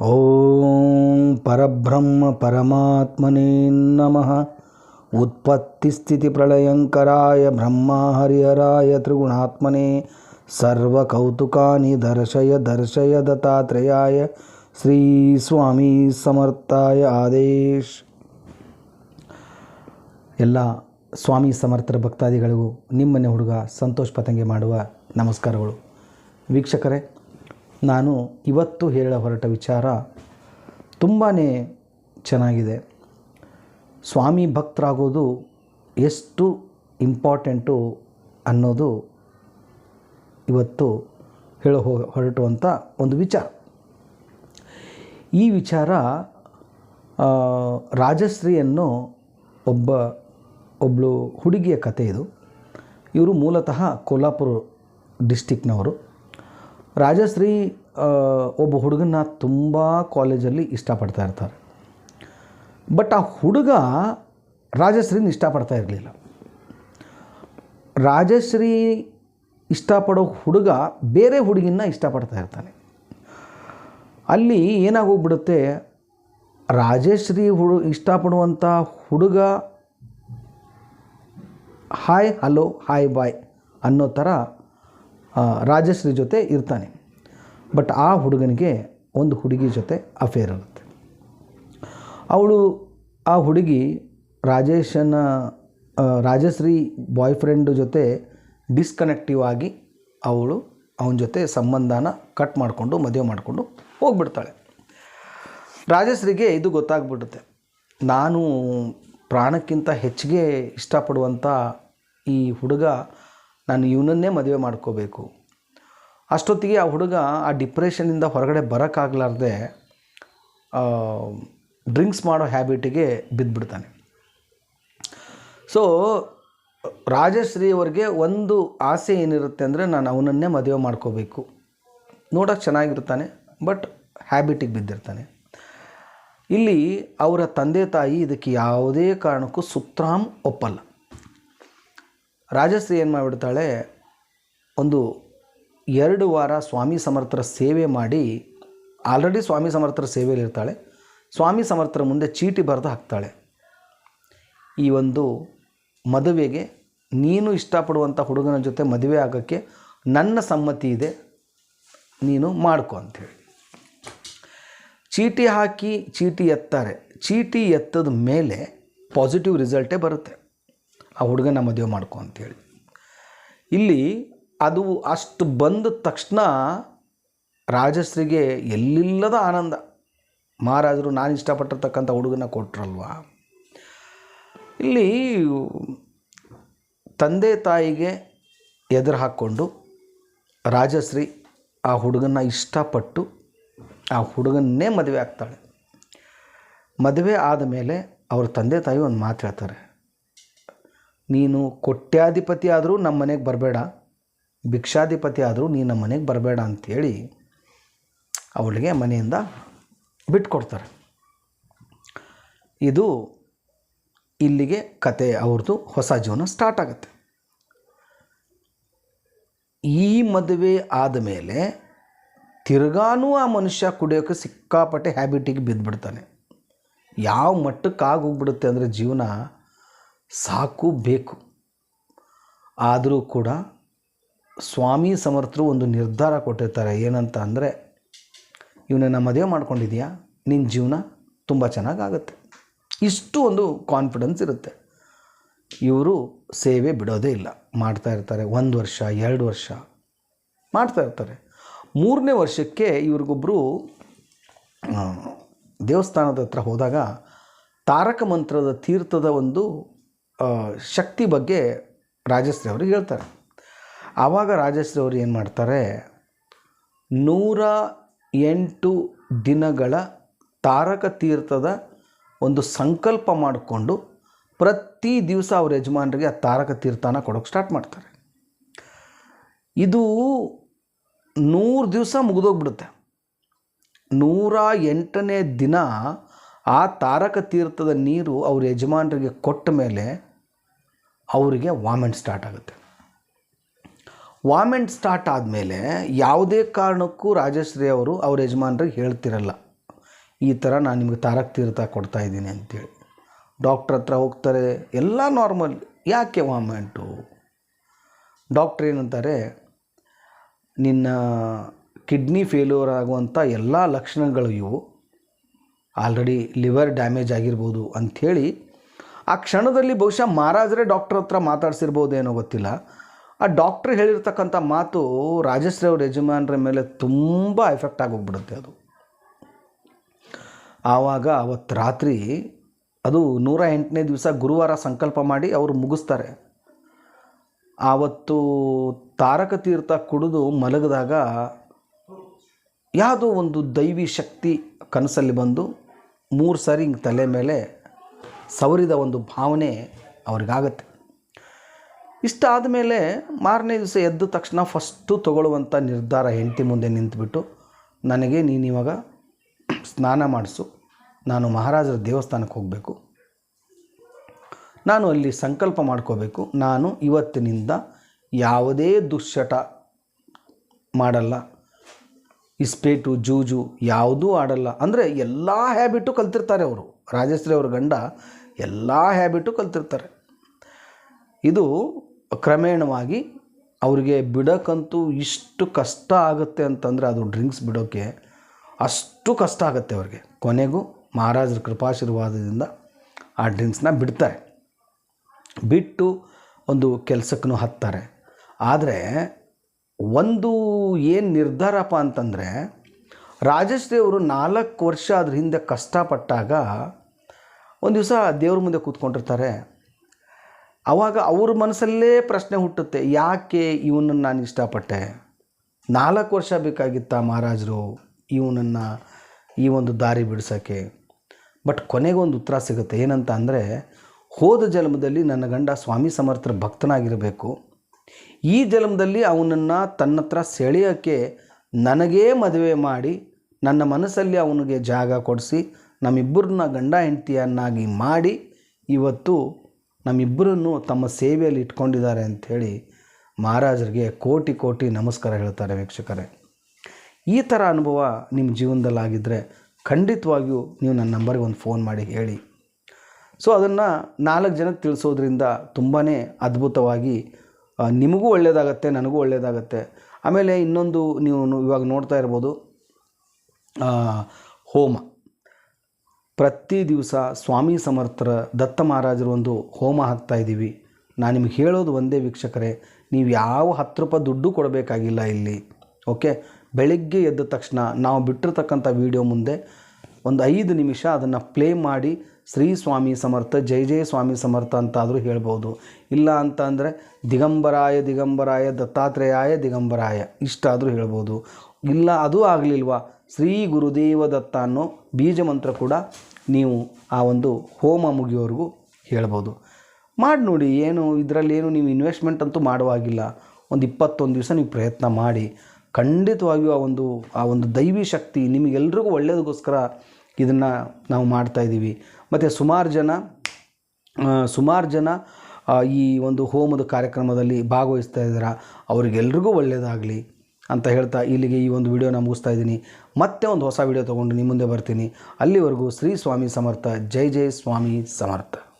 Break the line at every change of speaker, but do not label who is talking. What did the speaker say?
ಓಂ ಪರಬ್ರಹ್ಮ ಪರಮಾತ್ಮನೇ ನಮಃ ಉತ್ಪತ್ತಿ ಉತ್ಪತ್ತಿಸ್ಥಿತಿಪ್ರಳಯಂಕರಾಯ ಬ್ರಹ್ಮ ಹರಿಹರಾಯ ತ್ರಿಗುಣಾತ್ಮನೇ ಸರ್ವಕೌತುಕಾನಿ ದರ್ಶಯ ದರ್ಶಯ ದತ್ತಾತ್ರೇಯಾಯ ಶ್ರೀ ಸ್ವಾಮಿ ಸಮರ್ಥಾಯ ಆದೇಶ್ ಎಲ್ಲ ಸ್ವಾಮಿ ಸಮರ್ಥರ ಭಕ್ತಾದಿಗಳಿಗೂ ನಿಮ್ಮನೆ ಹುಡುಗ ಸಂತೋಷ್ ಪತಂಗೆ ಮಾಡುವ ನಮಸ್ಕಾರಗಳು. ವೀಕ್ಷಕರೇ ನಾನು ಇವತ್ತು ಹೇಳ ಹೊರಟ ವಿಚಾರ ತುಂಬಾ ಚೆನ್ನಾಗಿದೆ. ಸ್ವಾಮಿ ಭಕ್ತರಾಗೋದು ಎಷ್ಟು ಇಂಪಾರ್ಟೆಂಟು ಅನ್ನೋದು ಇವತ್ತು ಹೇಳ ಹೊರಟುವಂಥ ಒಂದು ವಿಚಾರ. ಈ ವಿಚಾರ ರಾಜಶ್ರೀಯನ್ನು ಒಬ್ಬ ಒಬ್ಬಳು ಹುಡುಗಿಯ ಕತೆ ಇದು. ಇವರು ಮೂಲತಃ ಕೋಲ್ಹಾಪುರ ಡಿಸ್ಟಿಕ್ನವರು. ರಾಜಶ್ರೀ ಒಬ್ಬ ಹುಡುಗನ ತುಂಬ ಕಾಲೇಜಲ್ಲಿ ಇಷ್ಟಪಡ್ತಾ ಇರ್ತಾರೆ. ಬಟ್ ಆ ಹುಡುಗ ರಾಜಶ್ರೀನ ಇಷ್ಟಪಡ್ತಾ ಇರಲಿಲ್ಲ. ರಾಜಶ್ರೀ ಇಷ್ಟಪಡೋ ಹುಡುಗ ಬೇರೆ ಹುಡುಗಿನ ಇಷ್ಟಪಡ್ತಾ ಇರ್ತಾನೆ. ಅಲ್ಲಿ ಏನಾಗೋಗ್ಬಿಡುತ್ತೆ, ರಾಜಶ್ರೀ ಹುಡು ಇಷ್ಟಪಡುವಂಥ ಹುಡುಗ ಹಾಯ್ ಹಲೋ ಹಾಯ್ ಬಾಯ್ ಅನ್ನೋ ಥರ ರಾಜಶ್ರೀ ಜೊತೆ ಇರ್ತಾನೆ. ಬಟ್ ಆ ಹುಡುಗನಿಗೆ ಒಂದು ಹುಡುಗಿ ಜೊತೆ ಅಫೇರ್ ಇರುತ್ತೆ ಅವಳು ಆ ಹುಡುಗಿ ರಾಜೇಶನ ರಾಜಶ್ರೀ ಬಾಯ್ ಫ್ರೆಂಡ್ ಜೊತೆ ಡಿಸ್ಕನೆಕ್ಟಿವ್ ಆಗಿ ಅವಳು ಅವನ ಜೊತೆ ಸಂಬಂಧನ ಕಟ್ ಮಾಡಿಕೊಂಡು, ಮದುವೆ ಮಾಡಿಕೊಂಡು ಹೋಗ್ಬಿಡ್ತಾಳೆ. ರಾಜಶ್ರೀಗೆ ಇದು ಗೊತ್ತಾಗ್ಬಿಡುತ್ತೆ. ನಾನು ಪ್ರಾಣಕ್ಕಿಂತ ಹೆಚ್ಚಿಗೆ ಇಷ್ಟಪಡುವಂಥ ಈ ಹುಡುಗ ನಾನು ಇವನನ್ನೇ ಮದುವೆ ಮಾಡ್ಕೋಬೇಕು. ಅಷ್ಟೊತ್ತಿಗೆ ಆ ಹುಡುಗ ಆ ಡಿಪ್ರೆಷನ್ನಿಂದ ಹೊರಗಡೆ ಬರೋಕ್ಕಾಗಲಾರ್ದೆ ಡ್ರಿಂಕ್ಸ್ ಮಾಡೋ ಹ್ಯಾಬಿಟಿಗೆ ಬಿದ್ದುಬಿಡ್ತಾನೆ ಸೊ ರಾಜಶ್ರೀ ಅವ್ರಿಗೆ ಒಂದು ಆಸೆ ಏನಿರುತ್ತೆ ಅಂದರೆ ನಾನು ಅವನನ್ನೇ ಮದುವೆ ಮಾಡ್ಕೋಬೇಕು. ನೋಡೋಕ್ಕೆ ಚೆನ್ನಾಗಿರ್ತಾನೆ ಬಟ್ ಹ್ಯಾಬಿಟಿಗೆ ಬಿದ್ದಿರ್ತಾನೆ. ಇಲ್ಲಿ ಅವರ ತಂದೆ ತಾಯಿ ಇದಕ್ಕೆ ಯಾವುದೇ ಕಾರಣಕ್ಕೂ ಸುತ್ರಾಮ್ ಒಪ್ಪಲ್ಲ. ರಾಜಶ್ರೀ ಏನು ಮಾಡಿಬಿಡ್ತಾಳೆ? ಒಂದು ಎರಡು ವಾರ ಸ್ವಾಮಿ ಸಮರ್ಥರ ಸೇವೆ ಮಾಡಿ ಆಲ್ರೆಡಿ ಸ್ವಾಮಿ ಸಮರ್ಥರ ಸೇವೆಯಲ್ಲಿ ಇರ್ತಾಳೆ. ಸ್ವಾಮಿ ಸಮರ್ಥರ ಮುಂದೆ ಚೀಟಿ ಬರೆದು ಹಾಕ್ತಾಳೆ. ಈ ಒಂದು ಮದುವೆಗೆ ನೀನು ಇಷ್ಟಪಡುವಂಥ ಹುಡುಗನ ಜೊತೆ ಮದುವೆ ಆಗೋಕ್ಕೆ ನನ್ನ ಸಮ್ಮತಿ ಇದೆ, ನೀನು ಮಾಡ್ಕೊ ಅಂಥೇಳಿ ಚೀಟಿ ಹಾಕಿ ಚೀಟಿ ಎತ್ತಾರೆ. ಚೀಟಿ ಎತ್ತದ ಮೇಲೆ ಪಾಸಿಟಿವ್ ರಿಸಲ್ಟೇ ಬರುತ್ತೆ. ಆ ಹುಡುಗನ ಮದುವೆ ಮಾಡ್ಕೊ ಅಂತೇಳಿ. ಇಲ್ಲಿ ಅದು ಅಷ್ಟು ಬಂದ ತಕ್ಷಣ ರಾಜಶ್ರೀಗೆ ಎಲ್ಲಿಲ್ಲದ ಆನಂದ. ಮಹಾರಾಜರು ನಾನು ಇಷ್ಟಪಟ್ಟಿರ್ತಕ್ಕಂಥ ಹುಡುಗನ ಕೊಟ್ರಲ್ವಾ? ಇಲ್ಲಿ ತಂದೆ ತಾಯಿಗೆ ಎದುರು ಹಾಕ್ಕೊಂಡು ರಾಜಶ್ರೀ ಆ ಹುಡುಗನ ಇಷ್ಟಪಟ್ಟು ಆ ಹುಡುಗನ್ನೇ ಮದುವೆ ಆಗ್ತಾಳೆ. ಮದುವೆ ಆದ ಮೇಲೆ ಅವ್ರ ತಂದೆ ತಾಯಿ ಒಂದು ಮಾತು ಹೇಳ್ತಾರೆ. ನೀನು ಕೊಟ್ಯಾಧಿಪತಿ ಆದರೂ ನಮ್ಮ ಮನೆಗೆ ಬರಬೇಡ, ಭಿಕ್ಷಾಧಿಪತಿ ಆದರೂ ನೀನು ನಮ್ಮ ಮನೆಗೆ ಬರಬೇಡ ಅಂಥೇಳಿ ಅವಳಿಗೆ ಮನೆಯಿಂದ ಬಿಟ್ಕೊಡ್ತಾರೆ. ಇದು ಇಲ್ಲಿಗೆ ಕತೆ ಅವ್ರದ್ದು ಹೊಸ ಜೀವನ ಸ್ಟಾರ್ಟ್ ಆಗುತ್ತೆ. ಈ ಮದುವೆ ಆದಮೇಲೆ ತಿರ್ಗಾನೂ ಆ ಮನುಷ್ಯ ಕುಡಿಯೋಕ್ಕೆ ಸಿಕ್ಕಾಪಟ್ಟೆ ಹ್ಯಾಬಿಟಿಗೆ ಬಿದ್ದುಬಿಡ್ತಾನೆ ಯಾವ ಮಟ್ಟಕ್ಕೆ ಆಗೋಗ್ಬಿಡುತ್ತೆ ಅಂದರೆ ಜೀವನ ಸಾಕು ಬೇಕು. ಆದರೂ ಕೂಡ ಸ್ವಾಮಿ ಸಮರ್ಥರು ಒಂದು ನಿರ್ಧಾರ ಕೊಟ್ಟಿರ್ತಾರೆ. ಏನಂತ ಅಂದರೆ, ಇವನನ್ನು ಮದುವೆ ಮಾಡ್ಕೊಂಡಿದ್ಯಾ? ನಿನ್ನ ಜೀವನ ತುಂಬ ಚೆನ್ನಾಗಾಗುತ್ತೆ. ಇಷ್ಟು ಒಂದು ಕಾನ್ಫಿಡೆನ್ಸ್ ಇರುತ್ತೆ. ಇವರು ಸೇವೆ ಬಿಡೋದೇ ಇಲ್ಲ. ಮಾಡ್ತಾ ಇರ್ತಾರೆ. ಒಂದು ವರ್ಷ, ಎರಡು ವರ್ಷ ಮಾಡ್ತಾ ಇರ್ತಾರೆ. ಮೂರನೇ ವರ್ಷಕ್ಕೆ ಇವ್ರಿಗೊಬ್ಬರು ದೇವಸ್ಥಾನದ ಹತ್ರ ಹೋದಾಗ ತಾರಕ ಮಂತ್ರದ ತೀರ್ಥದ ಒಂದು ಶಕ್ತಿ ಬಗ್ಗೆ ರಾಜಶ್ರೀ ಅವ್ರಿಗೆ ಹೇಳ್ತಾರೆ. ಆವಾಗ ರಾಜಶ್ರೀ ಅವರು ಏನು ಮಾಡ್ತಾರೆ? ನೂರ ಎಂಟು ದಿನಗಳ ತಾರಕ ತೀರ್ಥದ ಒಂದು ಸಂಕಲ್ಪ ಮಾಡಿಕೊಂಡು ಪ್ರತಿ ದಿವಸ ಅವ್ರ ಯಜಮಾನರಿಗೆ ಆ ತಾರಕ ತೀರ್ಥನ ಕೊಡೋಕೆ ಸ್ಟಾರ್ಟ್ ಮಾಡ್ತಾರೆ. ಇದು ನೂರು ದಿವಸ ಮುಗಿದೋಗ್ಬಿಡುತ್ತೆ. ನೂರ ಎಂಟನೇ ದಿನ ಆ ತಾರಕ ತೀರ್ಥದ ನೀರು ಅವ್ರ ಯಜಮಾನರಿಗೆ ಕೊಟ್ಟ ಮೇಲೆ ಅವರಿಗೆ ವಾಮೆಂಟ್ ಸ್ಟಾರ್ಟ್ ಆಗುತ್ತೆ. ವಾಮೆಂಟ್ ಸ್ಟಾರ್ಟ್ ಆದಮೇಲೆ ಯಾವುದೇ ಕಾರಣಕ್ಕೂ ರಾಜಶ್ರೀ ಅವರು ಅವ್ರ ಯಜಮಾನ್ರಿಗೆ ಹೇಳ್ತಿರಲ್ಲ, ಈ ಥರ ನಾನು ನಿಮಗೆ ತಾರಕ ತೀರ್ಥ ಕೊಡ್ತಾ ಇದ್ದೀನಿ ಅಂತೇಳಿ. ಡಾಕ್ಟ್ರ್ ಹತ್ರ ಹೋಗ್ತಾರೆ, ಎಲ್ಲ ನಾರ್ಮಲ್, ಯಾಕೆ ವಾಮೆಂಟು? ಡಾಕ್ಟ್ರ್ ಏನಂತಾರೆ, ನಿನ್ನ ಕಿಡ್ನಿ ಫೇಲ್ಯೂರ್ ಆಗುವಂಥ ಎಲ್ಲ ಲಕ್ಷಣಗಳು ಇವು, ಆಲ್ರೆಡಿ ಲಿವರ್ ಡ್ಯಾಮೇಜ್ ಆಗಿರ್ಬೋದು ಅಂಥೇಳಿ ಆ ಕ್ಷಣದಲ್ಲಿ ಬಹುಶಃ ಮಹಾರಾಜರೇ ಡಾಕ್ಟ್ರ್ ಹತ್ರ ಮಾತಾಡ್ಸಿರ್ಬೋದೇನೋ ಗೊತ್ತಿಲ್ಲ. ಆ ಡಾಕ್ಟ್ರ್ ಹೇಳಿರ್ತಕ್ಕಂಥ ಮಾತು ರಾಜಶ್ರೀ ಅವ್ರ ಯಜಮಾನರ ಮೇಲೆ ತುಂಬ ಎಫೆಕ್ಟ್ ಆಗೋಗ್ಬಿಡುತ್ತೆ ಅದು. ಆವಾಗ ಅವತ್ತು ರಾತ್ರಿ ಅದು ನೂರ ಎಂಟನೇ ದಿವಸ ಗುರುವಾರ ಸಂಕಲ್ಪ ಮಾಡಿ ಅವರು ಮುಗಿಸ್ತಾರೆ. ಆವತ್ತು ತಾರಕ ತೀರ್ಥ ಕುಡಿದು ಮಲಗಿದಾಗ ಯಾವುದೋ ಒಂದು ದೈವಿ ಶಕ್ತಿ ಕನಸಲ್ಲಿ ಬಂದು ಮೂರು ಸಾರಿ ಹಿಂಗೆ ತಲೆ ಮೇಲೆ ಸವರಿದ ಒಂದು ಭಾವನೆ ಅವ್ರಿಗಾಗತ್ತೆ. ಇಷ್ಟ ಆದಮೇಲೆ ಮಾರನೇ ದಿವಸ ಎದ್ದ ತಕ್ಷಣ ಫಸ್ಟು ತಗೊಳ್ಳುವಂಥ ನಿರ್ಧಾರ ಹೆಂಡತಿ ಮುಂದೆ ನಿಂತುಬಿಟ್ಟು, ನನಗೆ ನೀನು ಇವಾಗ ಸ್ನಾನ ಮಾಡಿಸು. ನಾನು ಮಹಾರಾಜರ ದೇವಸ್ಥಾನಕ್ಕೆ ಹೋಗಬೇಕು. ನಾನು ಅಲ್ಲಿ ಸಂಕಲ್ಪ ಮಾಡ್ಕೋಬೇಕು. ನಾನು ಇವತ್ತಿನಿಂದ ಯಾವುದೇ ದುಶ್ಚಟ ಮಾಡಲ್ಲ. ಇಸ್ಪೇಟು, ಜೂಜು ಯಾವುದೂ ಆಡಲ್ಲ. ಅಂದರೆ ಎಲ್ಲ ಹ್ಯಾಬಿಟು ಕಲ್ತಿರ್ತಾರೆ ಅವರು. ರಾಜಶ್ರೀ ಅವ್ರ ಗಂಡ ಎಲ್ಲ ಹ್ಯಾಬಿಟು ಕಲ್ತಿರ್ತಾರೆ. ಇದು ಕ್ರಮೇಣವಾಗಿ ಅವರಿಗೆ ಬಿಡೋಕ್ಕಂತೂ ಇಷ್ಟು ಕಷ್ಟ ಆಗುತ್ತೆ ಅಂತಂದರೆ ಅದು ಡ್ರಿಂಕ್ಸ್ ಬಿಡೋಕ್ಕೆ ಅಷ್ಟು ಕಷ್ಟ ಆಗುತ್ತೆ ಅವ್ರಿಗೆ. ಕೊನೆಗೂ ಮಹಾರಾಜರ ಕೃಪಾಶೀರ್ವಾದದಿಂದ ಆ ಡ್ರಿಂಕ್ಸ್ನ ಬಿಡ್ತಾರೆ. ಬಿಟ್ಟು ಒಂದು ಕೆಲಸಕ್ಕೂ ಹತ್ತಾರೆ. ಆದರೆ ಒಂದು ಏನು ನಿರ್ಧಾರಪ್ಪ ಅಂತಂದರೆ ರಾಜಶ್ರೀ ಅವರು ನಾಲ್ಕು ವರ್ಷ ಅದ್ರ ಹಿಂದೆ ಕಷ್ಟಪಟ್ಟಾಗ ಒಂದು ದಿವಸ ದೇವ್ರ ಮುಂದೆ ಕೂತ್ಕೊಂಡಿರ್ತಾರೆ. ಆವಾಗ ಅವ್ರ ಮನಸ್ಸಲ್ಲೇ ಪ್ರಶ್ನೆ ಹುಟ್ಟುತ್ತೆ, ಯಾಕೆ ಇವನನ್ನು ನಾನು ಇಷ್ಟಪಟ್ಟೆ? ನಾಲ್ಕು ವರ್ಷ ಬೇಕಾಗಿತ್ತ ಮಹಾರಾಜರು ಇವನನ್ನು ಈ ಒಂದು ದಾರಿ ಬಿಡಿಸೋಕ್ಕೆ? ಬಟ್ ಕೊನೆಗೊಂದು ಉತ್ತರ ಸಿಗುತ್ತೆ, ಏನಂತ ಅಂದರೆ, ಹೋದ ಜನ್ಮದಲ್ಲಿ ನನ್ನ ಗಂಡ ಸ್ವಾಮಿ ಸಮರ್ಥರ ಭಕ್ತನಾಗಿರಬೇಕು. ಈ ಜನ್ಮದಲ್ಲಿ ಅವನನ್ನು ತನ್ನ ಹತ್ರ ಸೆಳೆಯೋಕ್ಕೆ ನನಗೇ ಮದುವೆ ಮಾಡಿ, ನನ್ನ ಮನಸ್ಸಲ್ಲಿ ಅವನಿಗೆ ಜಾಗ ಕೊಡಿಸಿ ನಮ್ಮಿಬ್ಬರನ್ನ ಗಂಡ ಹೆಂಡತಿಯನ್ನಾಗಿ ಮಾಡಿ ಇವತ್ತು ನಮ್ಮಿಬ್ಬರನ್ನು ತಮ್ಮ ಸೇವೆಯಲ್ಲಿ ಇಟ್ಕೊಂಡಿದ್ದಾರೆ ಅಂಥೇಳಿ ಮಹಾರಾಜರಿಗೆ ಕೋಟಿ ಕೋಟಿ ನಮಸ್ಕಾರ ಹೇಳ್ತಾರೆ ವೀಕ್ಷಕರೇ. ಈ ಥರ ಅನುಭವ ನಿಮ್ಮ ಜೀವನದಲ್ಲಾಗಿದ್ದರೆ ಖಂಡಿತವಾಗಿಯೂ ನೀವು ನನ್ನ ನಂಬರ್ಗೆ ಒಂದು ಫೋನ್ ಮಾಡಿ ಹೇಳಿ. ಸೊ, ಅದನ್ನು ನಾಲ್ಕು ಜನಕ್ಕೆ ತಿಳಿಸೋದ್ರಿಂದ ತುಂಬಾ ಅದ್ಭುತವಾಗಿ ನಿಮಗೂ ಒಳ್ಳೆಯದಾಗತ್ತೆ ನನಗೂ ಒಳ್ಳೆಯದಾಗತ್ತೆ ಆಮೇಲೆ ಇನ್ನೊಂದು ನೀವು ಇವಾಗ ನೋಡ್ತಾ ಇರ್ಬೋದು ಹೋಮ. ಪ್ರತಿ ದಿವಸ ಸ್ವಾಮಿ ಸಮರ್ಥರ ದತ್ತ ಮಹಾರಾಜರು ಒಂದು ಹೋಮ ಹಾಕ್ತಾ ಇದ್ದೀವಿ. ನಾನು ನಿಮ್ಗೆ ಹೇಳೋದು ಒಂದೇ ವೀಕ್ಷಕರೇ, ನೀವು ಯಾವ ಹತ್ತು ರೂಪಾಯಿ ದುಡ್ಡು ಕೊಡಬೇಕಾಗಿಲ್ಲ ಇಲ್ಲಿ, ಓಕೆ? ಬೆಳಿಗ್ಗೆ ಎದ್ದ ತಕ್ಷಣ ನಾವು ಬಿಟ್ಟಿರ್ತಕ್ಕಂಥ ವಿಡಿಯೋ ಮುಂದೆ ಒಂದು ಐದು ನಿಮಿಷ ಅದನ್ನು ಪ್ಲೇ ಮಾಡಿ ಶ್ರೀ ಸ್ವಾಮಿ ಸಮರ್ಥ, ಜೈ ಜಯ ಸ್ವಾಮಿ ಸಮರ್ಥ ಅಂತಾದರೂ ಹೇಳ್ಬೋದು. ಇಲ್ಲ ಅಂತ ಅಂದರೆ ದಿಗಂಬರಾಯ ದಿಗಂಬರಾಯ, ದತ್ತಾತ್ರೇಯಾಯ, ದಿಗಂಬರಾಯ ಇಷ್ಟಾದರೂ ಹೇಳ್ಬೋದು. ಇಲ್ಲ ಅದು ಆಗಲಿಲ್ವಾ? ಶ್ರೀ ಗುರುದೇವ ದತ್ತ ಅನ್ನೋ ಬೀಜ ಮಂತ್ರ ಕೂಡ ನೀವು ಆ ಒಂದು ಹೋಮ ಮುಗಿಯೋವರೆಗೂ ಹೇಳ್ಬೋದು. ಮಾಡಿ ನೋಡಿ, ಏನು ಇದರಲ್ಲಿ ಏನು ನೀವು ಇನ್ವೆಸ್ಟ್ಮೆಂಟ್ ಅಂತೂ ಮಾಡುವಾಗಿಲ್ಲ. ಒಂದು ಇಪ್ಪತ್ತೊಂದು ದಿವಸ ನೀವು ಪ್ರಯತ್ನ ಮಾಡಿ. ಖಂಡಿತವಾಗಿಯೂ ಆ ಒಂದು ಆ ಒಂದು ದೈವಿ ಶಕ್ತಿ ನಿಮಗೆಲ್ರಿಗೂ ಒಳ್ಳೆಯದಕ್ಕೋಸ್ಕರ ಇದನ್ನು ನಾವು ಮಾಡ್ತಾಯಿದ್ದೀವಿ ಮತ್ತು ಸುಮಾರು ಜನ ಸುಮಾರು ಜನ ಈ ಒಂದು ಹೋಮದ ಕಾರ್ಯಕ್ರಮದಲ್ಲಿ ಭಾಗವಹಿಸ್ತಾ ಇದ್ದಾರೆ. ಅವ್ರಿಗೆಲ್ರಿಗೂ ಒಳ್ಳೆಯದಾಗಲಿ ಅಂತ ಹೇಳ್ತಾ ಇಲ್ಲಿಗೆ ಈ ಒಂದು ವಿಡಿಯೋನ ಮುಗಿಸ್ತಾ ಇದ್ದೀನಿ. ಮತ್ತೆ ಒಂದು ಹೊಸ ವಿಡಿಯೋ ತೊಗೊಂಡು ನಿಮ್ಮ ಮುಂದೆ ಬರ್ತೀನಿ. ಅಲ್ಲಿವರೆಗೂ ಶ್ರೀ ಸ್ವಾಮಿ ಸಮರ್ಥ. ಜೈ ಜೈ ಸ್ವಾಮಿ ಸಮರ್ಥ.